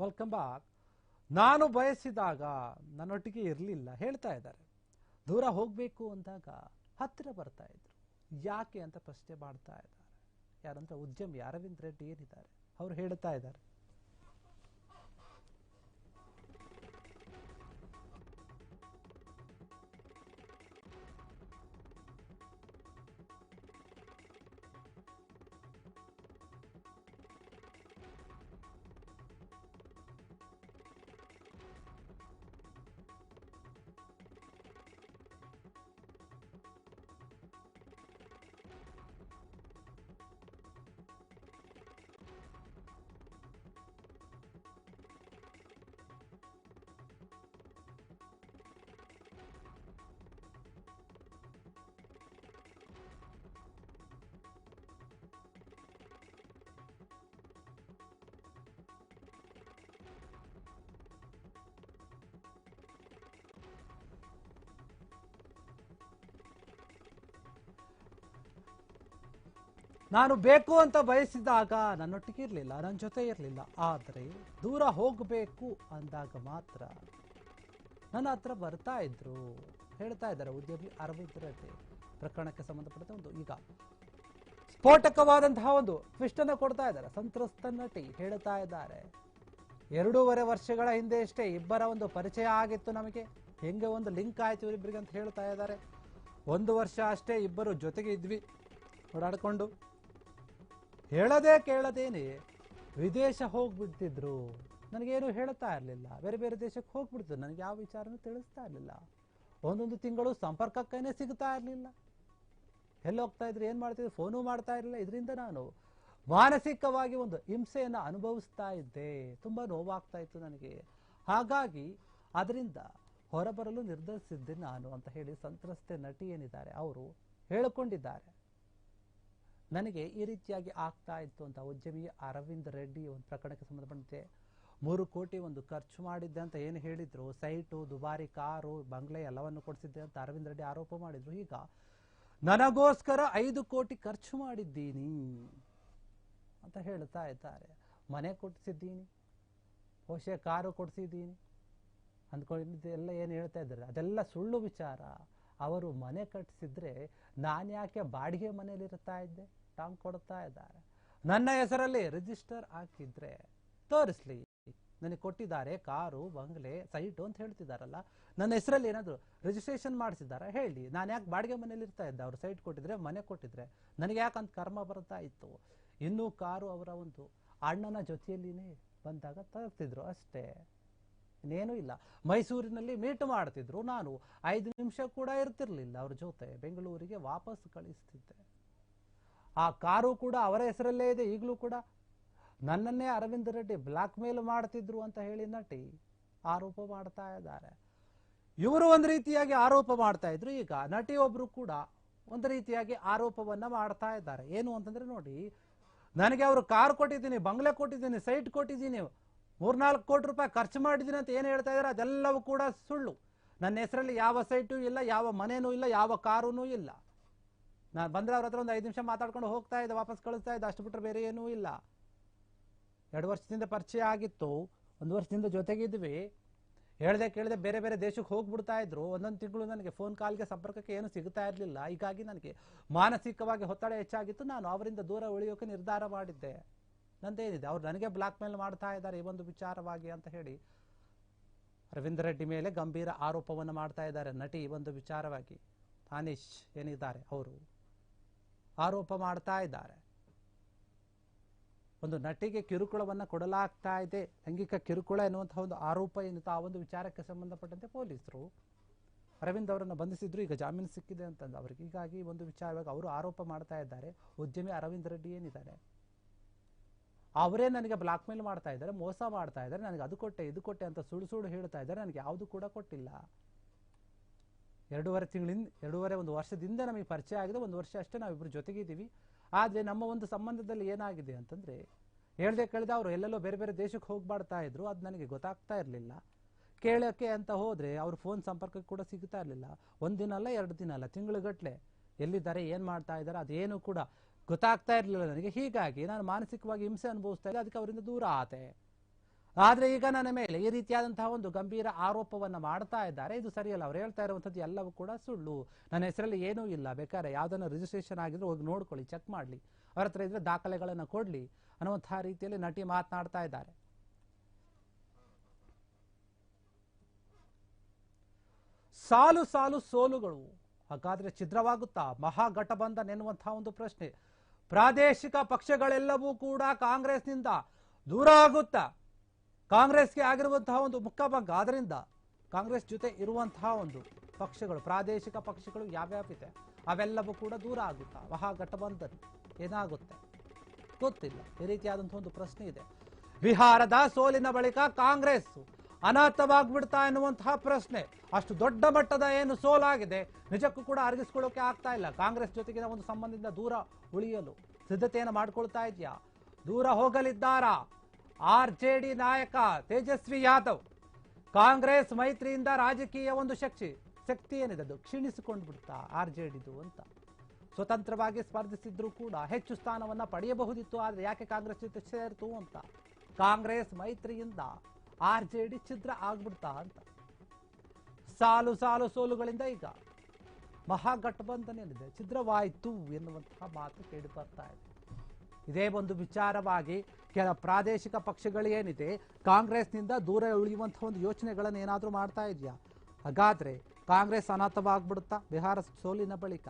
Welcome back. ನಾನು ಬಯಸಿದಾಗ ನನ್ನೊಟ್ಟಿಗೆ ಇರಲಿಲ್ಲ. ಹೇಳ್ತಾ ಇದ್ದಾರೆ. ದೂರ ಹೋಗಬೇಕು ಅಂದಾಗ ಹತ್ತಿರ ಬರ್ತಾ ಇದ್ರು. ಯಾಕೆ ಅಂತ ಪ್ರಶ್ನೆ ಮಾಡ್ತಾ ಇದ್ದಾರೆ. ಯಾರಂದ್ರೆ ಉದ್ಯಮಿ ಅರವಿಂದ್ ರೆಡ್ಡಿ ಏನಿದ್ದಾರೆ? ಅವ್ರು ಹೇಳ್ತಾ ಇದ್ದಾರೆ. ನಾನು ಬೇಕು ಅಂತ ಬಯಸಿದಾಗ ನನ್ನೊಟ್ಟಿಗೆ ಇರಲಿಲ್ಲ ನನ್ನ ಜೊತೆ ಇರಲಿಲ್ಲ. ಆದರೆ ದೂರ ಹೋಗಬೇಕು ಅಂದಾಗ ಮಾತ್ರ ನನ್ನ ಹತ್ರ ಬರ್ತಾ ಇದ್ರು. ಹೇಳ್ತಾ ಇದ್ದಾರೆ ಉದ್ಯಮಿ ಅರವಿಂದ್ ರೆಡ್ಡಿ. ಪ್ರಕರಣಕ್ಕೆ ಸಂಬಂಧಪಟ್ಟ ಒಂದು, ಈಗ ಸ್ಫೋಟಕವಾದಂತಹ ಒಂದು ಟ್ವಿಸ್ಟ್ ಅನ್ನು ಕೊಡ್ತಾ ಇದ್ದಾರೆ. ಸಂತ್ರಸ್ತ ನಟಿ ಹೇಳ್ತಾ ಇದ್ದಾರೆ, ಎರಡೂವರೆ ವರ್ಷಗಳ ಹಿಂದೆ ಅಷ್ಟೇ ಇಬ್ಬರ ಒಂದು ಪರಿಚಯ ಆಗಿತ್ತು ನಮಗೆ. ಹೆಂಗೆ ಒಂದು ಲಿಂಕ್ ಆಯ್ತು ಇವರಿಬ್ಬರಿಗೆ ಅಂತ ಹೇಳ್ತಾ ಇದ್ದಾರೆ. ಒಂದು ವರ್ಷ ಅಷ್ಟೇ ಇಬ್ಬರು ಜೊತೆಗೆ ಇದ್ವಿ. ಓಡಾಡ್ಕೊಂಡು ಹೇಳದೇ ಕೇಳದೇನೆ ವಿದೇಶ ಹೋಗ್ಬಿಡ್ತಿದ್ರು ನನಗೇನು ಹೇಳ್ತಾ ಇರಲಿಲ್ಲ. ಬೇರೆ ಬೇರೆ ದೇಶಕ್ಕೆ ಹೋಗ್ಬಿಡ್ತಿದ್ರು ನನಗೆ ಯಾವ ವಿಚಾರನೂ ತಿಳಿಸ್ತಾ ಇರಲಿಲ್ಲ. ಒಂದೊಂದು ತಿಂಗಳು ಸಂಪರ್ಕಕ್ಕೇನೆ ಸಿಗ್ತಾ ಇರಲಿಲ್ಲ. ಎಲ್ಲೋಗ್ತಾ ಇದ್ರು, ಏನು ಮಾಡ್ತಿದ್ರು? ಫೋನು ಮಾಡ್ತಾ ಇರಲಿಲ್ಲ. ಇದರಿಂದ ನಾನು ಮಾನಸಿಕವಾಗಿ ಒಂದು ಹಿಂಸೆಯನ್ನು ಅನುಭವಿಸ್ತಾ ಇದ್ದೆ. ತುಂಬ ನೋವಾಗ್ತಾ ಇತ್ತು ನನಗೆ. ಹಾಗಾಗಿ ಅದರಿಂದ ಹೊರಬರಲು ನಿರ್ಧರಿಸಿದ್ದೆ ನಾನು ಅಂತ ಹೇಳಿ ಸಂತ್ರಸ್ತೆ ನಟಿ ಏನಿದ್ದಾರೆ, ಅವರು ಹೇಳಿಕೊಂಡಿದ್ದಾರೆ. ನನಗೆ ಈ ರೀತಿಯಾಗಿ ಆಗ್ತಾ ಇತ್ತು ಅಂತ ಉದ್ಯಮಿ ಅರವಿಂದ್ ರೆಡ್ಡಿ ಒಂದು ಪ್ರಕರಣಕ್ಕೆ ಸಂಬಂಧಪಟ್ಟಂತೆ ಮೂರು ಕೋಟಿ ಒಂದು ಖರ್ಚು ಮಾಡಿದ್ದೆ ಅಂತ ಏನು ಹೇಳಿದ್ರು, ಸೈಟು, ದುಬಾರಿ ಕಾರು, ಬಂಗ್ಲೆ ಎಲ್ಲವನ್ನು ಕೊಡಿಸಿದ್ದೆ ಅಂತ ಅರವಿಂದ್ ರೆಡ್ಡಿ ಆರೋಪ ಮಾಡಿದ್ರು. ಈಗ ನನಗೋಸ್ಕರ ಐದು ಕೋಟಿ ಖರ್ಚು ಮಾಡಿದ್ದೀನಿ ಅಂತ ಹೇಳ್ತಾ ಇದ್ದಾರೆ. ಮನೆ ಕೊಡಿಸಿದ್ದೀನಿ ಬಹುಶಃ ಕಾರು ಕೊಡಿಸಿದ್ದೀನಿ. ಅಂದ್ಕೊಂಡಿದ್ದೆಲ್ಲ ಏನು ಹೇಳ್ತಾ ಇದ್ದಾರೆ? ಅದೆಲ್ಲ ಸುಳ್ಳು ವಿಚಾರ. ಅವರು ಮನೆ ಕಟ್ಟಿಸಿದ್ರೆ ನಾನು ಯಾಕೆ ಬಾಡಿಗೆ ಮನೇಲಿ ಇರ್ತಾ ಇದ್ದೆ? ಟಾಂಗ್ ಕೊಡ್ತಾ ಇದ್ದಾರೆ. ನನ್ನ ಹೆಸರಲ್ಲಿ ರಿಜಿಸ್ಟರ್ ಹಾಕಿದ್ರೆ ತೋರಿಸ್ಲಿ. ನನಗೆ ಕೊಟ್ಟಿದ್ದಾರೆ ಕಾರು, ಬಂಗ್ಲೆ, ಸೈಟು ಅಂತ ಹೇಳ್ತಿದ್ದಾರಲ್ಲ. ನನ್ನ ಹೆಸರಲ್ಲಿ ಏನಾದರೂ ರಿಜಿಸ್ಟ್ರೇಷನ್ ಮಾಡಿಸಿದಾರ ಹೇಳಿ. ನಾನು ಯಾಕೆ ಬಾಡಿಗೆ ಮನೇಲಿ ಇರ್ತಾ ಇದ್ದೆ. ಅವ್ರು ಸೈಟ್ ಕೊಟ್ಟಿದ್ರೆ, ಮನೆ ಕೊಟ್ಟಿದ್ರೆ. ನನಗೆ ಯಾಕಂತ ಕರ್ಮ ಬರ್ತಾ ಇತ್ತು. ಇನ್ನೂ ಕಾರು ಅವರ ಒಂದು ಅಣ್ಣನ ಜೊತೆಯಲ್ಲಿನೇ ಬಂದಾಗ ತರ್ತಿದ್ರು ಅಷ್ಟೇ. ಇನ್ನೇನೂ ಇಲ್ಲ. ಮೈಸೂರಿನಲ್ಲಿ ಮೀಟ್ ಮಾಡ್ತಿದ್ರು ನಾನು. ಐದು ನಿಮಿಷ ಕೂಡ ಇರ್ತಿರ್ಲಿಲ್ಲ. ಅವ್ರ ಜೊತೆ ಬೆಂಗಳೂರಿಗೆ ವಾಪಸ್ ಕಳಿಸ್ತಿದ್ದೆ. ಆ ಕಾರು ಕೂಡ ಅವರ ಹೆಸರಲ್ಲೇ ಇದೆ, ಈಗಲೂ ಕೂಡ. ನನ್ನನ್ನೇ ಅರವಿಂದ್ ರೆಡ್ಡಿ ಬ್ಲಾಕ್ ಮೇಲ್ ಮಾಡ್ತಿದ್ರು ಅಂತ ಹೇಳಿ ನಟಿ ಆರೋಪ ಮಾಡ್ತಾ ಇದ್ದಾರೆ. ಇವರು ಒಂದು ರೀತಿಯಾಗಿ ಆರೋಪ ಮಾಡ್ತಾ ಇದ್ರು, ಈಗ ನಟಿ ಒಬ್ರು ಕೂಡ ಒಂದು ರೀತಿಯಾಗಿ ಆರೋಪವನ್ನ ಮಾಡ್ತಾ ಇದ್ದಾರೆ. ಏನು ಅಂತಂದ್ರೆ ನೋಡಿ, ನನಗೆ ಅವರು ಕಾರ್ ಕೊಟ್ಟಿದ್ದೀನಿ, ಬಂಗ್ಲೆ ಕೊಟ್ಟಿದ್ದೀನಿ, ಸೈಟ್ ಕೊಟ್ಟಿದ್ದೀನಿ, ಮೂರ್ನಾಲ್ಕು ಕೋಟಿ ರೂಪಾಯಿ ಖರ್ಚು ಮಾಡಿದ್ದೀನಿ ಅಂತ ಏನು ಹೇಳ್ತಾ ಇದ್ದಾರೆ, ಅದೆಲ್ಲವೂ ಕೂಡ ಸುಳ್ಳು. ನನ್ನ ಹೆಸರಲ್ಲಿ ಯಾವ ಸೈಟು ಇಲ್ಲ, ಯಾವ ಮನೇನೂ ಇಲ್ಲ, ಯಾವ ಕಾರೂ ಇಲ್ಲ. ನಾನು ಬಂದ್ರೆ ಅವ್ರ ಹತ್ರ ಒಂದು ಐದು ನಿಮಿಷ ಮಾತಾಡ್ಕೊಂಡು ಹೋಗ್ತಾ ಇದ್ದೆ, ವಾಪಸ್ ಕಳಿಸ್ತಾ ಇದ್ದೆ, ಅಷ್ಟು ಬಿಟ್ಟರೆ ಬೇರೆ ಏನೂ ಇಲ್ಲ. ಎರಡು ವರ್ಷದಿಂದ ಪರಿಚಯ ಆಗಿತ್ತು, ಒಂದು ವರ್ಷದಿಂದ ಜೊತೆಗಿದ್ವಿ. ಹೇಳ್ದೆ ಕೇಳದೆ ಬೇರೆ ಬೇರೆ ದೇಶಕ್ಕೆ ಹೋಗ್ಬಿಡ್ತಾ ಇದ್ರು. ಒಂದೊಂದು ತಿಂಗಳು ನನಗೆ ಫೋನ್ ಕಾಲ್ಗೆ ಸಂಪರ್ಕಕ್ಕೆ ಏನು ಸಿಗ್ತಾ ಇರಲಿಲ್ಲ. ಹೀಗಾಗಿ ನನಗೆ ಮಾನಸಿಕವಾಗಿ ಒತ್ತಡ ಹೆಚ್ಚಾಗಿತ್ತು. ನಾನು ಅವರಿಂದ ದೂರ ಉಳಿಯೋಕೆ ನಿರ್ಧಾರ ಮಾಡಿದ್ದೆ. ನಂದೇನಿದೆ? ಅವ್ರು ನನಗೆ ಬ್ಲಾಕ್ ಮೇಲ್ ಮಾಡ್ತಾ ಇದ್ದಾರೆ ಈ ಒಂದು ವಿಚಾರವಾಗಿ ಅಂತ ಹೇಳಿ. ಅರವಿಂದ್ ರೆಡ್ಡಿ ಮೇಲೆ ಗಂಭೀರ ಆರೋಪವನ್ನು ಮಾಡ್ತಾ ಇದ್ದಾರೆ ನಟಿ ಈ ಒಂದು ವಿಚಾರವಾಗಿ. ತಾನಿಶ್ ಏನಿದ್ದಾರೆ? ಅವರು. ಆರೋಪ ಮಾಡ್ತಾ ಇದ್ದಾರೆ. ಒಂದು ನಟಿಗೆ ಕಿರುಕುಳವನ್ನು ಕೊಡಲಾಗ್ತಾ ಇದೆ. ಲೈಂಗಿಕ ಕಿರುಕುಳ ಎನ್ನುವಂತಹ ಒಂದು ಆರೋಪ ಏನಿತ್ತು ಆ ಒಂದು ವಿಚಾರಕ್ಕೆ ಸಂಬಂಧಪಟ್ಟಂತೆ ಪೊಲೀಸರು ಅರವಿಂದ್ ಅವರನ್ನು ಬಂಧಿಸಿದ್ರು. ಈಗ ಜಾಮೀನು ಸಿಕ್ಕಿದೆ ಅಂತಂದು. ಅವರಿಗೆ ಹೀಗಾಗಿ ಒಂದು ವಿಚಾರವಾಗಿ ಅವರು ಆರೋಪ ಮಾಡ್ತಾ ಇದ್ದಾರೆ. ಉದ್ಯಮಿ ಅರವಿಂದ್ ರೆಡ್ಡಿ ಏನಿದ್ದಾರೆ? ಅವರೇ ನನಗೆ ಬ್ಲಾಕ್ ಮೇಲ್ ಮಾಡ್ತಾ ಇದ್ದಾರೆ, ಮೋಸ ಮಾಡ್ತಾ ಇದ್ದಾರೆ. ನನಗೆ ಅದು ಕೊಟ್ಟೆ, ಇದು ಕೊಟ್ಟೆ ಅಂತ ಸುಳ್ಳು ಸುಳ್ಳು ಹೇಳ್ತಾ ಇದ್ದಾರೆ. ನನಗೆ ಯಾವುದು ಕೂಡ ಕೊಟ್ಟಿಲ್ಲ. ಎರಡೂವರೆ ತಿಂಗಳಿಂದ, ಎರಡೂವರೆ ಒಂದು ವರ್ಷದಿಂದ ನಮಗೆ ಪರಿಚಯ ಆಗಿದೆ. ಒಂದು ವರ್ಷ ಅಷ್ಟೇ ನಾವಿಬ್ಬರು ಜೊತೆಗಿದ್ದೀವಿ. ಆದರೆ ನಮ್ಮ ಒಂದು ಸಂಬಂಧದಲ್ಲಿ ಏನಾಗಿದೆ ಅಂತಂದರೆ, ಹೇಳ್ದೆ ಕೇಳಿದೆ ಅವರು ಎಲ್ಲೆಲ್ಲೋ ಬೇರೆ ಬೇರೆ ದೇಶಕ್ಕೆ ಹೋಗ್ಬಾಡ್ತಾ ಇದ್ರು. ಅದು ನನಗೆ ಗೊತ್ತಾಗ್ತಾ ಇರಲಿಲ್ಲ. ಕೇಳೋಕ್ಕೆ ಅಂತ ಹೋದರೆ ಅವ್ರ ಫೋನ್ ಸಂಪರ್ಕಕ್ಕೆ ಕೂಡ ಸಿಗ್ತಾ ಇರಲಿಲ್ಲ. ಒಂದಿನ ಅಲ್ಲ, ಎರಡು ದಿನ ಅಲ್ಲ ತಿಂಗಳುಗಟ್ಟಲೆ ಎಲ್ಲಿದ್ದಾರೆ, ಏನು ಮಾಡ್ತಾ ಇದ್ದಾರೆ, ಅದೇನು ಕೂಡ ಗೊತ್ತಾಗ್ತಾ ಇರಲಿಲ್ಲ ನನಗೆ. ಹೀಗಾಗಿ ನಾನು ಮಾನಸಿಕವಾಗಿ ಹಿಂಸೆ ಅನುಭವಿಸ್ತಾ ಇಲ್ಲ ಅದಕ್ಕೆ ಅವರಿಂದ ದೂರ ಆತೆ ಆದ್ರೆ ಈಗ ನನ್ನ ಮೇಲೆ ಈ ರೀತಿಯಾದಂತಹ ಒಂದು ಗಂಭೀರ ಆರೋಪವನ್ನ ಮಾಡ್ತಾ ಇದ್ದಾರೆ. ಇದು ಸರಿಯಲ್ಲ. ಅವ್ರು ಹೇಳ್ತಾ ಇರುವಂಥದ್ದು ಎಲ್ಲವೂ ಕೂಡ ಸುಳ್ಳು. ನನ್ನ ಹೆಸರಲ್ಲಿ ಏನೂ ಇಲ್ಲ. ಬೇಕಾದ್ರೆ ಯಾವುದನ್ನು ರಿಜಿಸ್ಟ್ರೇಷನ್ ಆಗಿದ್ರು ಹೋಗಿ ನೋಡ್ಕೊಳ್ಳಿ ಚೆಕ್ ಮಾಡಲಿ. ಅವ್ರ ಹತ್ರ ಇದ್ರೆ ದಾಖಲೆಗಳನ್ನು ಕೊಡ್ಲಿ ಅನ್ನುವಂತಹ ರೀತಿಯಲ್ಲಿ ನಟಿ ಮಾತನಾಡ್ತಾ ಇದ್ದಾರೆ. ಸಾಲು ಸಾಲು ಸೋಲುಗಳು. ಹಾಗಾದ್ರೆ ಛಿದ್ರವಾಗುತ್ತಾ? ಮಹಾಗಠಬಂಧನ್ ಎನ್ನುವಂತಹ ಒಂದು ಪ್ರಶ್ನೆ. ಪ್ರಾದೇಶಿಕ ಪಕ್ಷಗಳೆಲ್ಲವೂ ಕೂಡ ಕಾಂಗ್ರೆಸ್ನಿಂದ ದೂರ ಆಗುತ್ತಾ? ಕಾಂಗ್ರೆಸ್ಗೆ ಆಗಿರುವಂತಹ ಒಂದು ಮುಖಭಂಗ ಆದ್ದರಿಂದ ಕಾಂಗ್ರೆಸ್ ಜೊತೆ ಇರುವಂತಹ ಒಂದು ಪಕ್ಷಗಳು, ಪ್ರಾದೇಶಿಕ ಪಕ್ಷಗಳು ಯಾವ್ಯಾವಿದೆ, ಅವೆಲ್ಲವೂ ಕೂಡ ದೂರ ಆಗುತ್ತಾ? ಮಹಾಗಠಬಂಧನ್ ಏನಾಗುತ್ತೆ? ಗೊತ್ತಿಲ್ಲ. ಈ ರೀತಿಯಾದಂತಹ ಒಂದು ಪ್ರಶ್ನೆ ಇದೆ. ಬಿಹಾರದ ಸೋಲಿನ ಬಳಿಕ ಕಾಂಗ್ರೆಸ್ ಅನಾಥವಾಗ್ಬಿಡ್ತಾ ಎನ್ನುವಂತಹ ಪ್ರಶ್ನೆ. ಅಷ್ಟು ದೊಡ್ಡ ಮಟ್ಟದ ಏನು ಸೋಲಾಗಿದೆ ನಿಜಕ್ಕೂ ಕೂಡ ಅರಗಿಸ್ಕೊಳ್ಳೋಕೆ ಆಗ್ತಾ ಇಲ್ಲ. ಕಾಂಗ್ರೆಸ್ ಜೊತೆಗಿನ ಒಂದು ಸಂಬಂಧದಿಂದ ದೂರ ಉಳಿಯಲು ಸಿದ್ಧತೆಯನ್ನು ಮಾಡ್ಕೊಳ್ತಾ ಇದೆಯಾ? ದೂರ ಹೋಗಲಿದ್ದಾರಾ? ಆರ್ ಜೆ ಡಿ ನಾಯಕ ತೇಜಸ್ವಿ ಯಾದವ್, ಕಾಂಗ್ರೆಸ್ ಮೈತ್ರಿಯಿಂದ ರಾಜಕೀಯ ಒಂದು ಶಕ್ತಿ ಶಕ್ತಿ ಏನಿದೆ ಅದು ಕ್ಷೀಣಿಸಿಕೊಂಡು ಬಿಡ್ತಾ ಆರ್ ಜೆ ಡಿದು ಅಂತ. ಸ್ವತಂತ್ರವಾಗಿ ಸ್ಪರ್ಧಿಸಿದ್ರು ಕೂಡ ಹೆಚ್ಚು ಸ್ಥಾನವನ್ನ ಪಡೆಯಬಹುದಿತ್ತು, ಆದರೆ ಯಾಕೆ ಕಾಂಗ್ರೆಸ್ ಜೊತೆ ಸೇರ್ತು ಅಂತ? ಕಾಂಗ್ರೆಸ್ ಮೈತ್ರಿಯಿಂದ ಆರ್ ಜೆ ಡಿ ಛಿದ್ರ ಆಗ್ಬಿಡ್ತಾ ಅಂತ. ಸಾಲು ಸಾಲು ಸೋಲುಗಳಿಂದ ಈಗ ಮಹಾಗಠಬಂಧನ ಏನಿದೆ ಛಿದ್ರವಾಯಿತು ಎನ್ನುವಂತಹ ಮಾತು ಕೇಳಿ ಬರ್ತಾ ಇದೆ. ಇದೇ ಒಂದು ವಿಚಾರವಾಗಿ ಕೆಲ ಪ್ರಾದೇಶಿಕ ಪಕ್ಷಗಳು ಏನಿದೆ ಕಾಂಗ್ರೆಸ್ನಿಂದ ದೂರ ಉಳಿಯುವಂತಹ ಒಂದು ಯೋಚನೆಗಳನ್ನು ಏನಾದರೂ ಮಾಡ್ತಾ ಇದೆಯಾ? ಹಾಗಾದ್ರೆ ಕಾಂಗ್ರೆಸ್ ಅನಾಥವಾಗ್ಬಿಡುತ್ತಾ? ಬಿಹಾರ ಸೋಲಿನ ಬಳಿಕ.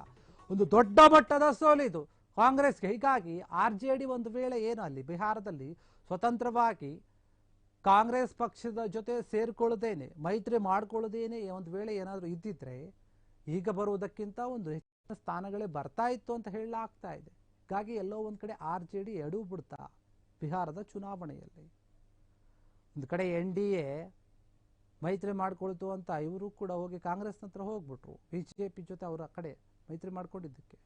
ಒಂದು ದೊಡ್ಡ ಮಟ್ಟದ ಸೋಲಿದು. ಕಾಂಗ್ರೆಸ್ಗೆ ಹೀಗಾಗಿ ಆರ್ ಜೆ ಡಿ ಒಂದು ವೇಳೆ ಏನು ಅಲ್ಲಿ ಬಿಹಾರದಲ್ಲಿ ಸ್ವತಂತ್ರವಾಗಿ ಕಾಂಗ್ರೆಸ್ ಪಕ್ಷದ ಜೊತೆ ಸೇರಿಕೊಳ್ಳದೇನೆ, ಮೈತ್ರಿ ಮಾಡಿಕೊಳ್ಳದೇನೆ ಒಂದು ವೇಳೆ ಏನಾದರೂ ಇದ್ದಿದ್ರೆ, ಈಗ ಬರುವುದಕ್ಕಿಂತ ಒಂದು ಹೆಚ್ಚಿನ ಸ್ಥಾನಗಳೇ ಬರ್ತಾ ಇತ್ತು ಅಂತ ಹೇಳಲಾಗ್ತಾ ಇದೆ. ಹೀಗಾಗಿ ಎಲ್ಲೋ ಒಂದು ಕಡೆ ಆರ್ ಜೆ ಡಿ ಎಡವು ಬಿಡ್ತಾ ಬಿಹಾರದ ಚುನಾವಣೆಯಲ್ಲಿ. ಒಂದು ಕಡೆ ಎನ್ ಡಿ ಎ ಮೈತ್ರಿ ಮಾಡಿಕೊಳ್ತು ಅಂತ ಇವರು ಕೂಡ ಹೋಗಿ ಕಾಂಗ್ರೆಸ್ ಹತ್ರ ಹೋಗ್ಬಿಟ್ರು. ಬಿ ಜೆ ಪಿ ಜೊತೆ ಅವರ ಕಡೆ ಮೈತ್ರಿ ಮಾಡ್ಕೊಂಡಿದ್ದಕ್ಕೆ.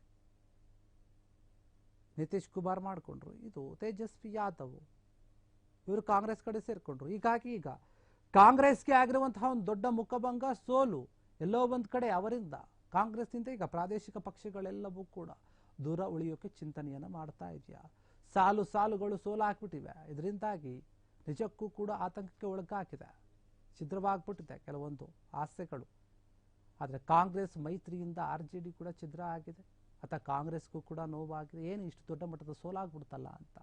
ನಿತೀಶ್ ಕುಮಾರ್ ಮಾಡಿಕೊಂಡ್ರು. ಇದು ತೇಜಸ್ವಿ ಯಾದವ್. ಇವರು ಕಾಂಗ್ರೆಸ್ ಕಡೆ ಸೇರ್ಕೊಂಡ್ರು. ಹೀಗಾಗಿ ಈಗ ಕಾಂಗ್ರೆಸ್ಗೆ ಆಗಿರುವಂತಹ ಒಂದು ದೊಡ್ಡ ಮುಖಭಂಗ ಸೋಲು ಎಲ್ಲೋ ಒಂದು ಕಡೆ ಅವರಿಂದ. ಕಾಂಗ್ರೆಸ್ನಿಂದ ಈಗ ಪ್ರಾದೇಶಿಕ ಪಕ್ಷಗಳೆಲ್ಲವೂ ಕೂಡ ದೂರ ಉಳಿಯೋಕೆ ಚಿಂತನೆಯನ್ನು ಮಾಡ್ತಾ ಇದೆಯಾ? ಸಾಲು ಸಾಲುಗಳು ಸೋಲು ಹಾಕ್ಬಿಟ್ಟಿವೆ ಇದರಿಂದಾಗಿ ನಿಜಕ್ಕೂ ಕೂಡ ಆತಂಕಕ್ಕೆ ಒಳಗಾಕಿದೆ ಛಿದ್ರವಾಗ್ಬಿಟ್ಟಿದೆ ಕೆಲವೊಂದು ಆಸೆಗಳು. ಆದರೆ ಕಾಂಗ್ರೆಸ್ ಮೈತ್ರಿಯಿಂದ ಆರ್ ಜೆ ಡಿ ಕೂಡ ಛಿದ್ರ ಆಗಿದೆ. ಅಥವಾ ಕಾಂಗ್ರೆಸ್ಗೂ ಕೂಡ ನೋವಾಗಿದೆ. ಏನು ಇಷ್ಟು ದೊಡ್ಡ ಮಟ್ಟದ ಸೋಲಾಗ್ಬಿಡ್ತಲ್ಲ ಅಂತ.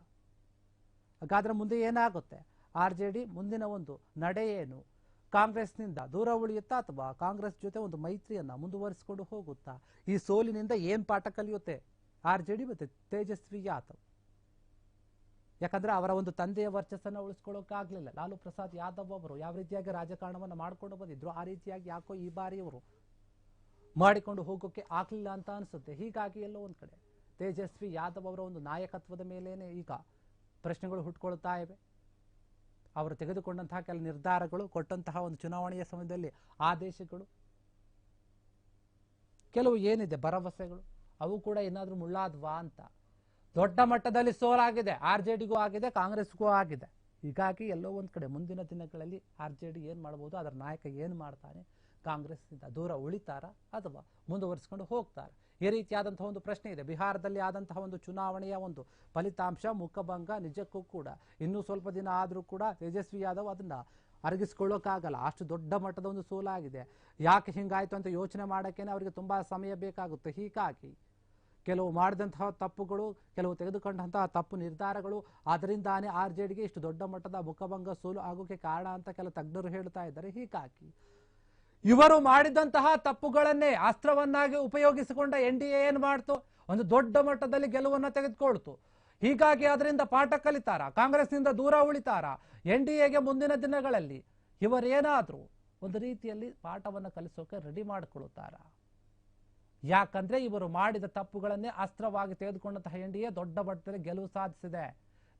ಹಾಗಾದರೆ ಮುಂದೆ ಏನಾಗುತ್ತೆ? ಆರ್ ಜೆ ಡಿ ಮುಂದಿನ ಒಂದು ನಡೆ ಏನು? ಕಾಂಗ್ರೆಸ್ನಿಂದ ದೂರ ಉಳಿಯುತ್ತಾ ಅಥವಾ ಕಾಂಗ್ರೆಸ್ ಜೊತೆ ಒಂದು ಮೈತ್ರಿಯನ್ನು ಮುಂದುವರಿಸಿಕೊಂಡು ಹೋಗುತ್ತಾ? ಈ ಸೋಲಿನಿಂದ ಏನು ಪಾಠ ಕಲಿಯುತ್ತೆ? ಆರ್ ಜೆ ಡಿ ಮತ್ತು ತೇಜಸ್ವಿ ಯಾದವ್. ಯಾಕಂದ್ರೆ ಅವರ ಒಂದು ತಂದೆಯ ವರ್ಚಸ್ಸನ್ನು ಉಳಿಸ್ಕೊಳ್ಳೋಕ್ಕಾಗಲಿಲ್ಲ. ಲಾಲು ಪ್ರಸಾದ್ ಯಾದವ್ ಅವರು ಯಾವ ರೀತಿಯಾಗಿ ರಾಜಕಾರಣವನ್ನು ಮಾಡ್ಕೊಂಡು ಬಂದಿದ್ರು, ಆ ರೀತಿಯಾಗಿ ಯಾಕೋ ಈ ಬಾರಿ ಅವರು ಮಾಡಿಕೊಂಡು ಹೋಗೋಕೆ ಆಗ್ಲಿಲ್ಲ ಅಂತ ಅನಿಸುತ್ತೆ. ಹೀಗಾಗಿ ಎಲ್ಲೋ ಒಂದು ಕಡೆ ತೇಜಸ್ವಿ ಯಾದವ್ ಅವರ ಒಂದು ನಾಯಕತ್ವದ ಮೇಲೇನೆ ಈಗ ಪ್ರಶ್ನೆಗಳು ಹುಟ್ಕೊಳ್ತಾ ಇವೆ. ಅವರು ತೆಗೆದುಕೊಂಡಂತಹ ಕೆಲ ನಿರ್ಧಾರಗಳು, ಕೊಟ್ಟಂತಹ ಒಂದು ಚುನಾವಣೆಯ ಸಮಯದಲ್ಲಿ ಆದೇಶಗಳು, ಕೆಲವು ಏನಿದೆ ಭರವಸೆಗಳು, ಅವು ಕೂಡ ಏನಾದರೂ ಮುಳ್ಳಾದ್ವಾ ಅಂತ. ದೊಡ್ಡ ಮಟ್ಟದಲ್ಲಿ ಸೋಲಾಗಿದೆ. ಆರ್ ಜೆ ಡಿಗೂ ಆಗಿದೆ, ಕಾಂಗ್ರೆಸ್ಗೂ ಆಗಿದೆ. ಹೀಗಾಗಿ ಎಲ್ಲೋ ಒಂದು ಕಡೆ ಮುಂದಿನ ದಿನಗಳಲ್ಲಿ ಆರ್ ಜೆ ಡಿ ಏನು ಮಾಡ್ಬೋದು, ಅದರ ನಾಯಕ ಏನು ಮಾಡ್ತಾನೆ, ಕಾಂಗ್ರೆಸ್ನಿಂದ ದೂರ ಉಳಿತಾರ ಅಥವಾ ಮುಂದುವರಿಸ್ಕೊಂಡು ಹೋಗ್ತಾರೆ? ಈ ರೀತಿಯಾದಂತಹ ಒಂದು ಪ್ರಶ್ನೆ ಇದೆ. ಬಿಹಾರದಲ್ಲಿ ಆದಂತಹ ಒಂದು ಚುನಾವಣೆಯ ಒಂದು ಫಲಿತಾಂಶ, ಮುಖಭಂಗ ನಿಜಕ್ಕೂ ಕೂಡ, ಇನ್ನೂ ಸ್ವಲ್ಪ ದಿನ ಆದರೂ ಕೂಡ ತೇಜಸ್ವಿ ಯಾದವ್ ಅದನ್ನ ಅರಗಿಸ್ಕೊಳ್ಳೋಕ್ಕಾಗಲ್ಲ. ಅಷ್ಟು ದೊಡ್ಡ ಮಟ್ಟದ ಒಂದು ಸೋಲಾಗಿದೆ. ಯಾಕೆ ಹಿಂಗಾಯಿತು ಅಂತ ಯೋಚನೆ ಮಾಡೋಕ್ಕೇನೆ ಅವರಿಗೆ ತುಂಬಾ ಸಮಯ ಬೇಕಾಗುತ್ತೆ. ಹೀಗಾಗಿ ಕೆಲವು ಮಾಡಿದಂತಹ ತಪ್ಪುಗಳು, ಕೆಲವು ತೆಗೆದುಕೊಂಡಂತಹ ತಪ್ಪು ನಿರ್ಧಾರಗಳು ಅದರಿಂದಾನೇ ಆರ್ ಜೆ ಡಿಗೆ ಇಷ್ಟು ದೊಡ್ಡ ಮಟ್ಟದ ಮುಖಭಂಗ ಸೋಲು ಆಗೋಕೆ ಕಾರಣ ಅಂತ ಕೆಲ ತಜ್ಞರು ಹೇಳ್ತಾ ಇದ್ದಾರೆ. ಹೀಗಾಗಿ ಇವರು ಮಾಡಿದಂತಹ ತಪ್ಪುಗಳನ್ನೇ ಅಸ್ತ್ರವನ್ನಾಗಿ ಉಪಯೋಗಿಸಿಕೊಂಡ ಎನ್ ಡಿ ಎ ಏನು ಮಾಡ್ತು? ಒಂದು ದೊಡ್ಡ ಮಟ್ಟದಲ್ಲಿ ಗೆಲುವನ್ನ ತೆಗೆದುಕೊಳ್ತು. ಹೀಗಾಗಿ ಅದರಿಂದ ಪಾಠ ಕಲಿತಾರ? ಕಾಂಗ್ರೆಸ್ನಿಂದ ದೂರ ಉಳಿತಾರ? ಎನ್ ಡಿ ಎಗೆ ಮುಂದಿನ ದಿನಗಳಲ್ಲಿ ಇವರೇನಾದರೂ ಒಂದು ರೀತಿಯಲ್ಲಿ ಪಾಠವನ್ನು ಕಲಿಸೋಕೆ ರೆಡಿ ಮಾಡಿಕೊಳ್ಳುತ್ತಾರ ಯಾಕಂದ್ರೆ ಇವರು ಮಾಡಿದ ತಪ್ಪುಗಳನ್ನೇ ಅಸ್ತ್ರವಾಗಿ ತೆಗೆದುಕೊಂಡಂತಹ ಎನ್ ಡಿ ಎ ದೊಡ್ಡ ಮಟ್ಟದಲ್ಲಿ ಗೆಲುವು ಸಾಧಿಸಿದೆ.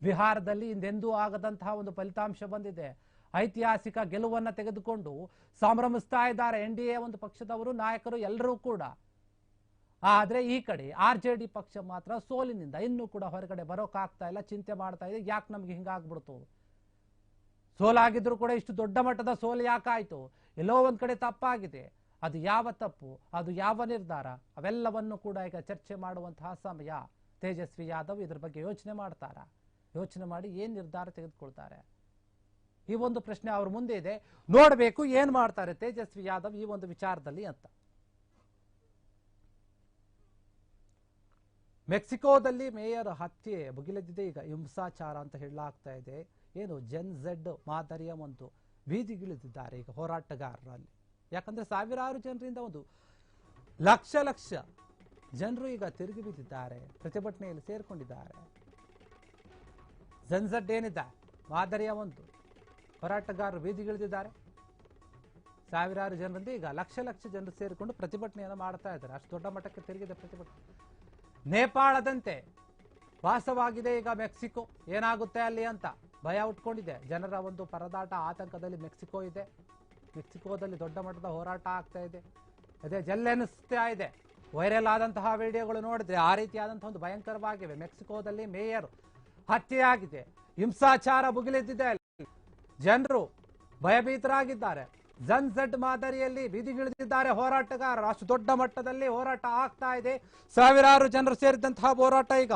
ಬಿಹಾರದಲ್ಲಿ ಹಿಂದೆಂದೂ ಆಗದಂತಹ ಒಂದು ಫಲಿತಾಂಶ ಬಂದಿದೆ. ಐತಿಹಾಸಿಕ ಗೆಲುವನ್ನ ತೆಗೆದುಕೊಂಡು ಸಂಭ್ರಮಿಸ್ತಾ ಇದ್ದಾರೆ ಎನ್ ಡಿ ಎ ಒಂದು ಪಕ್ಷದವರು, ನಾಯಕರು ಎಲ್ಲರೂ ಕೂಡ. ಆದ್ರೆ ಈ ಕಡೆ ಆರ್ ಜೆ ಡಿ ಪಕ್ಷ ಮಾತ್ರ ಸೋಲಿನಿಂದ ಇನ್ನೂ ಕೂಡ ಹೊರಗಡೆ ಬರೋಕಾಗ್ತಾ ಇಲ್ಲ, ಚಿಂತೆ ಮಾಡ್ತಾ ಇದೆ. ಯಾಕೆ ನಮ್ಗೆ ಹಿಂಗಾಗ್ಬಿಡ್ತು? ಸೋಲಾಗಿದ್ರು ಕೂಡ ಇಷ್ಟು ದೊಡ್ಡ ಮಟ್ಟದ ಸೋಲು ಯಾಕಾಯ್ತು? ಎಲ್ಲೋ ಒಂದ್ ಕಡೆ ತಪ್ಪಾಗಿದೆ. ಅದು ಯಾವ ತಪ್ಪು, ಅದು ಯಾವ ನಿರ್ಧಾರ? ಅವೆಲ್ಲವನ್ನು ಕೂಡ ಈಗ ಚರ್ಚೆ ಮಾಡುವಂತಹ ಸಮಯ. ತೇಜಸ್ವಿ ಯಾದವ್ ಇದ್ರ ಬಗ್ಗೆ ಯೋಚನೆ ಮಾಡ್ತಾರ? ಯೋಚನೆ ಮಾಡಿ ಏನ್ ನಿರ್ಧಾರ ತೆಗೆದುಕೊಳ್ತಾರೆ? ಈ ಒಂದು ಪ್ರಶ್ನೆ ಅವ್ರ ಮುಂದೆ ಇದೆ. ನೋಡಬೇಕು ಏನ್ ಮಾಡ್ತಾರೆ ತೇಜಸ್ವಿ ಯಾದವ್ ಈ ಒಂದು ವಿಚಾರದಲ್ಲಿ ಅಂತ. ಮೆಕ್ಸಿಕೋದಲ್ಲಿ ಮೇಯರ್ ಹತ್ಯೆ ಭುಗಿಲೆದ್ದಿದೆ ಈಗ ಹಿಂಸಾಚಾರ ಅಂತ ಹೇಳಲಾಗ್ತಾ ಇದೆ. ಏನು? ಜೆನ್ ಝೆಡ್ ಮಾದರಿಯ ಒಂದು ಬೀದಿಗಿಳಿದಿದ್ದಾರೆ ಈಗ ಹೋರಾಟಗಾರರಲ್ಲಿ. ಯಾಕಂದ್ರೆ ಸಾವಿರಾರು ಜನರಿಂದ ಒಂದು ಲಕ್ಷ ಲಕ್ಷ ಜನರು ಈಗ ತಿರುಗಿ ಬಿದ್ದಿದ್ದಾರೆ, ಪ್ರತಿಭಟನೆಯಲ್ಲಿ ಸೇರಿಕೊಂಡಿದ್ದಾರೆ. ಜನ್ಸಡ್ ಏನಿದೆ? ಮಾದರಿಯ ಒಂದು. ಹೋರಾಟಗಾರರು ಬೀದಿಗಿಳಿದಿದ್ದಾರೆ ಸಾವಿರಾರು ಜನರಿಂದ ಈಗ ಲಕ್ಷ ಲಕ್ಷ ಜನರು ಸೇರಿಕೊಂಡು ಪ್ರತಿಭಟನೆಯನ್ನು ಮಾಡ್ತಾ ಇದ್ದಾರೆ. ಅಷ್ಟು ದೊಡ್ಡ ಮಟ್ಟಕ್ಕೆ ತಿರುಗಿದೆ ಪ್ರತಿಭಟನೆ. ನೇಪಾಳದಂತೆ ವಾಸವಾಗಿದೆ ಈಗ ಮೆಕ್ಸಿಕೋ. ಏನಾಗುತ್ತೆ ಅಲ್ಲಿ ಅಂತ ಭಯ ಉಟ್ಕೊಂಡಿದೆ. ಜನರ ಒಂದು ಪರದಾಟ ಆತಂಕದಲ್ಲಿ ಮೆಕ್ಸಿಕೋ ಇದೆ. ಮೆಕ್ಸಿಕೋದಲ್ಲಿ ದೊಡ್ಡ ಮಟ್ಟದ ಹೋರಾಟ ಆಗ್ತಾ ಇದೆ. ಅದೇ ಜಲ್ಲೆನಿಸ್ತಾ ಇದೆ. ವೈರಲ್ ಆದಂತಹ ವಿಡಿಯೋಗಳು ನೋಡಿದ್ರೆ ಆ ರೀತಿಯಾದಂತಹ ಒಂದು ಭಯಂಕರವಾಗಿವೆ. ಮೆಕ್ಸಿಕೋದಲ್ಲಿ ಮೇಯರ್ ಹತ್ಯೆಯಾಗಿದೆ. ಹಿಂಸಾಚಾರ ಭುಗಿಲೆದ್ದಿದೆ ಜನರು ಭಯಭೀತರಾಗಿದ್ದಾರೆ. ಜನ್ ಝಡ್ ಮಾದರಿಯಲ್ಲಿ ಬೀದಿಗಿಳಿದಿದ್ದಾರೆ ಹೋರಾಟಗಾರರು. ಅಷ್ಟು ದೊಡ್ಡ ಮಟ್ಟದಲ್ಲಿ ಹೋರಾಟ ಆಗ್ತಾ ಇದೆ. ಸಾವಿರಾರು ಜನರು ಸೇರಿದಂತಹ ಹೋರಾಟ ಈಗ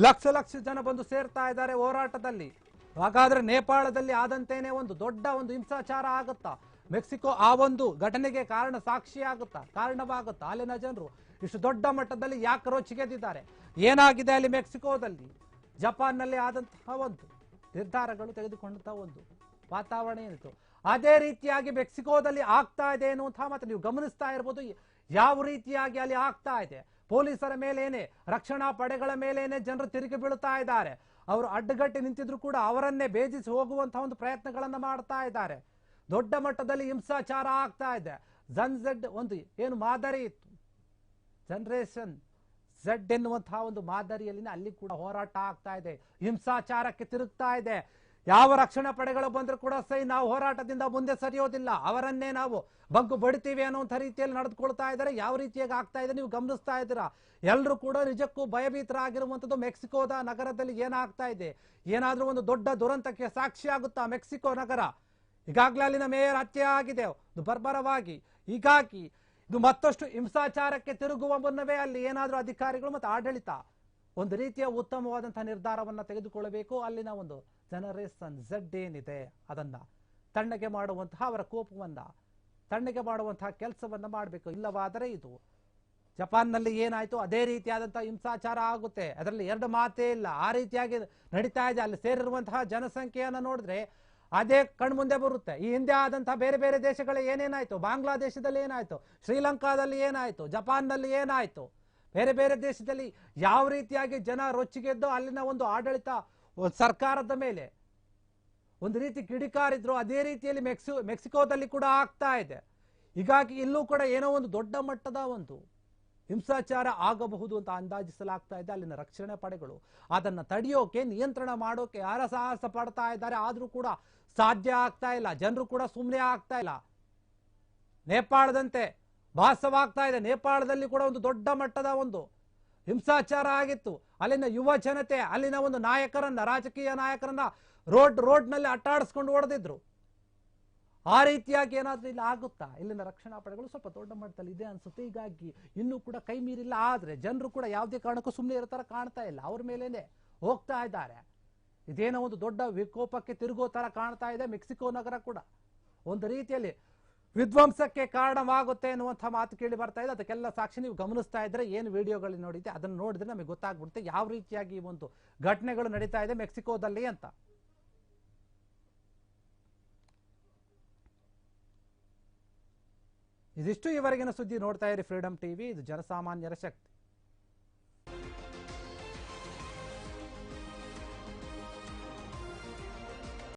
ಲಕ್ಷ ಲಕ್ಷ ಜನ ಬಂದು ಸೇರ್ತಾ ಇದ್ದಾರೆ ಹೋರಾಟದಲ್ಲಿ. ಹಾಗಾದ್ರೆ ನೇಪಾಳದಲ್ಲಿ ಆದಂತೇನೆ ಒಂದು ದೊಡ್ಡ ಒಂದು ಹಿಂಸಾಚಾರ ಆಗುತ್ತಾ? ಮೆಕ್ಸಿಕೋ ಆ ಒಂದು ಘಟನೆಗೆ ಕಾರಣ ಸಾಕ್ಷಿಯಾಗುತ್ತಾ, ಕಾರಣವಾಗುತ್ತಾ? ಅಲ್ಲಿನ ಜನರು ಇಷ್ಟು ದೊಡ್ಡ ಮಟ್ಟದಲ್ಲಿ ಯಾಕೆ ರೋಚಿಗೆದ್ದಿದ್ದಾರೆ ಏನಾಗಿದೆ ಅಲ್ಲಿ ಮೆಕ್ಸಿಕೋದಲ್ಲಿ? ಜಪಾನ್ನಲ್ಲಿ ಆದಂತಹ ಒಂದು ನಿರ್ಧಾರಗಳು ತೆಗೆದುಕೊಂಡಂತಹ ಒಂದು ವಾತಾವರಣ ಏನಿತ್ತು? ಅದೇ ರೀತಿಯಾಗಿ ಮೆಕ್ಸಿಕೋದಲ್ಲಿ ಆಗ್ತಾ ಇದೆ ಅನ್ನುವಂತಹ ಮತ್ತೆ ನೀವು ಗಮನಿಸ್ತಾ ಇರ್ಬೋದು. ಯಾವ ರೀತಿಯಾಗಿ ಅಲ್ಲಿ ಆಗ್ತಾ ಇದೆ? ಪೊಲೀಸರ ಮೇಲೇನೆ, ರಕ್ಷಣಾ ಪಡೆಗಳ ಮೇಲೇನೆ ಜನರು ತಿರುಗಿ ಬೀಳ್ತಾ ಇದ್ದಾರೆ. ಅವರು ಅಡ್ಡಗಟ್ಟಿ ನಿಂತಿದ್ರು ಕೂಡ ಅವರನ್ನೇ ಬೇಜಿಸಿ ಹೋಗುವಂತಹ ಒಂದು ಪ್ರಯತ್ನಗಳನ್ನು ಮಾಡ್ತಾ ಇದ್ದಾರೆ. ದೊಡ್ಡ ಮಟ್ಟದಲ್ಲಿ ಹಿಂಸಾಚಾರ ಆಗ್ತಾ ಇದೆ. ಜನ್ ಝೆಡ್ ಒಂದು ಏನು ಮಾದರಿ ಇತ್ತು. ಜನರೇಷನ್ ಝೆಡ್ ಎನ್ನುವಂತಹ ಒಂದು ಮಾದರಿಯಲ್ಲಿನ ಅಲ್ಲಿ ಕೂಡ ಹೋರಾಟ ಆಗ್ತಾ ಇದೆ. ಹಿಂಸಾಚಾರಕ್ಕೆ ತಿರುಗ್ತಾ ಇದೆ. ಯಾವ ರಕ್ಷಣಾ ಪಡೆಗಳು ಬಂದರೂ ಕೂಡ ಸೈ ನಾವು ಹೋರಾಟದಿಂದ ಮುಂದೆ ಸರಿಯೋದಿಲ್ಲ. ಅವರನ್ನೇ ನಾವು ಬಗ್ಗು ಬಡಿತೀವಿ ಅನ್ನುವಂಥ ರೀತಿಯಲ್ಲಿ ನಡೆದುಕೊಳ್ತಾ ಇದ್ದಾರೆ. ಯಾವ ರೀತಿಯಾಗಿ ಆಗ್ತಾ ಇದೆ ನೀವು ಗಮನಿಸ್ತಾ ಇದ್ದೀರಾ? ಎಲ್ಲರೂ ಕೂಡ ನಿಜಕ್ಕೂ ಭಯಭೀತರಾಗಿರುವಂಥದ್ದು ಮೆಕ್ಸಿಕೋದ ನಗರದಲ್ಲಿ ಏನಾಗ್ತಾ ಇದೆ? ಏನಾದರೂ ಒಂದು ದೊಡ್ಡ ದುರಂತಕ್ಕೆ ಸಾಕ್ಷಿಯಾಗುತ್ತಾ ಮೆಕ್ಸಿಕೋ ನಗರ? ಈಗಾಗಲೇ ಅಲ್ಲಿನ ಮೇಯರ್ ಹತ್ಯೆ ಆಗಿದೆ. ದುಬರ್ಬರವಾಗಿ ಬರ್ಬರವಾಗಿ ಹೀಗಾಗಿ ಇದು ಮತ್ತಷ್ಟು ಹಿಂಸಾಚಾರಕ್ಕೆ ತಿರುಗುವ ಮುನ್ನವೇ ಅಲ್ಲಿ ಏನಾದರೂ ಅಧಿಕಾರಿಗಳು ಮತ್ತು ಆಡಳಿತ ಒಂದು ರೀತಿಯ ಉತ್ತಮವಾದಂತಹ ನಿರ್ಧಾರವನ್ನು ತೆಗೆದುಕೊಳ್ಳಬೇಕು. ಅಲ್ಲಿನ ಒಂದು ಜನರೇಷನ್ ಝಡ್ ಏನಿದೆ ಅದನ್ನ ತಣ್ಣಗೆ ಮಾಡುವಂತಹ ಅವರ ಕೋಪವನ್ನ ತಣ್ಣಗೆ ಮಾಡುವಂತಹ ಕೆಲಸವನ್ನು ಮಾಡಬೇಕು. ಇಲ್ಲವಾದರೆ ಇದು ಜಪಾನ್ನಲ್ಲಿ ಏನಾಯ್ತು? ಅದೇ ರೀತಿಯಾದಂಥ ಹಿಂಸಾಚಾರ ಆಗುತ್ತೆ. ಅದರಲ್ಲಿ ಎರಡು ಮಾತೇ ಇಲ್ಲ. ಆ ರೀತಿಯಾಗಿ ನಡೀತಾ ಇದೆ. ಅಲ್ಲಿ ಸೇರಿರುವಂತಹ ಜನಸಂಖ್ಯೆಯನ್ನು ನೋಡಿದ್ರೆ ಅದೇ ಕಣ್ಮುಂದೆ ಬರುತ್ತೆ. ಈ ಹಿಂದೆ ಆದಂತಹ ಬೇರೆ ಬೇರೆ ದೇಶಗಳ ಏನೇನಾಯ್ತು? ಬಾಂಗ್ಲಾದೇಶದಲ್ಲಿ ಏನಾಯ್ತು? ಶ್ರೀಲಂಕಾದಲ್ಲಿ ಏನಾಯ್ತು? ಜಪಾನ್ನಲ್ಲಿ ಏನಾಯ್ತು? ಬೇರೆ ಬೇರೆ ದೇಶದಲ್ಲಿ ಯಾವ ರೀತಿಯಾಗಿ ಜನ ರೊಚ್ಚಿಗೆದ್ದು ಅಲ್ಲಿನ ಒಂದು ಆಡಳಿತ ಸರ್ಕಾರದ ಮೇಲೆ? ಒಂದು ರೀತಿ ಕಿಡಿಕಾರಿದ್ರು, ಅದೇ ರೀತಿಯಲ್ಲಿ ಮೆಕ್ಸಿ, ಮೆಕ್ಸಿಕೋದಲ್ಲಿ ಕೂಡ ಆಗ್ತಾ ಇದೆ. ಹೀಗಾಗಿ ಇಲ್ಲೂ ಕೂಡ ಏನೋ ಒಂದು ದೊಡ್ಡ ಮಟ್ಟದ ಒಂದು ಹಿಂಸಾಚಾರ ಆಗಬಹುದು ಅಂತ ಅಂದಾಜಿಸಲಾಗ್ತಾ ಇದೆ ಅಲ್ಲಿನ ರಕ್ಷಣೆ ಪಡೆಗಳು. ಅದನ್ನ ತಡೆಯೋಕೆ, ನಿಯಂತ್ರಣ ಮಾಡೋಕೆ ಯಾರ ಸಾಹಸ ಪಡ್ತಾ ಇದ್ದಾರೆ. ಆದ್ರೂ ಕೂಡ ಸಾಧ್ಯ ಆಗ್ತಾ ಇಲ್ಲ. ಜನರು ಕೂಡ ಸುಮ್ಮನೆ ಆಗ್ತಾ ಇಲ್ಲ. ನೇಪಾಳದಂತೆ ಭಾಸವಾಗ್ತಾ ಇದೆ. ನೇಪಾಳದಲ್ಲಿ ಕೂಡ ಒಂದು ದೊಡ್ಡ ಮಟ್ಟದ ಒಂದು ಹಿಂಸಾಚಾರ ಆಗಿತ್ತು. ಅಲ್ಲಿನ ಯುವ ಜನತೆ, ಅಲ್ಲಿನ ಒಂದು ನಾಯಕರನ್ನ, ರಾಜಕೀಯ ನಾಯಕರನ್ನ ರೋಡ್, ರೋಡ್ನಲ್ಲಿ ಅಟ್ಟಾಡಿಸ್ಕೊಂಡು ಹೊಡೆದಿದ್ರು ಆ ರೀತಿಯಾಗಿ ಏನಾದರೂ ಇಲ್ಲಿ ಆಗುತ್ತಾ? ಇಲ್ಲಿನ ರಕ್ಷಣಾ ಪಡೆಗಳು ಸ್ವಲ್ಪ ದೊಡ್ಡ ಮಟ್ಟದಲ್ಲಿ ಇದೆ ಅನ್ಸುತ್ತೆ. ಹೀಗಾಗಿ ಇನ್ನೂ ಕೂಡ ಕೈ ಮೀರಿಲ್ಲ. ಆದರೆ ಜನರು ಕೂಡ ಯಾವುದೇ ಕಾರಣಕ್ಕೂ ಸುಮ್ಮನೆ ಇರೋ ಥರ ಕಾಣ್ತಾ ಇಲ್ಲ. ಅವ್ರ ಮೇಲೇ ಹೋಗ್ತಾ ಇದ್ದಾರೆ. ಇದೇನೋ ಒಂದು ದೊಡ್ಡ ವಿಕೋಪಕ್ಕೆ ತಿರುಗೋ ಥರ ಕಾಣ್ತಾ ಇದೆ ಮೆಕ್ಸಿಕೋ ನಗರ ಕೂಡ. ಒಂದು ರೀತಿಯಲ್ಲಿ ವಿಧ್ವಂಸಕ್ಕೆ ಕಾರಣವಾಗುತ್ತೆ ಅನ್ನುವಂಥ ಮಾತು ಕೇಳಿ ಬರ್ತಾ ಇದೆ. ಅದಕ್ಕೆಲ್ಲ ಸಾಕ್ಷಿ ನೀವು ಗಮನಿಸ್ತಾ ಇದ್ರೆ ಏನು ವಿಡಿಯೋಗಳು ನೋಡಿದೆ ಅದನ್ನು ನೋಡಿದ್ರೆ ನಮಗೆ ಗೊತ್ತಾಗ್ಬಿಡುತ್ತೆ ಯಾವ ರೀತಿಯಾಗಿ ಈ ಒಂದು ಘಟನೆಗಳು ನಡೀತಾ ಇದೆ ಮೆಕ್ಸಿಕೋದಲ್ಲಿ ಅಂತ. ಇದಿಷ್ಟು ಈವರೆಗಿನ ಸುದ್ದಿ ನೋಡ್ತಾ ಇರಿ ಫ್ರೀಡಮ್ ಟಿವಿ ಇದು ಜನಸಾಮಾನ್ಯರ ಶಕ್ತಿ.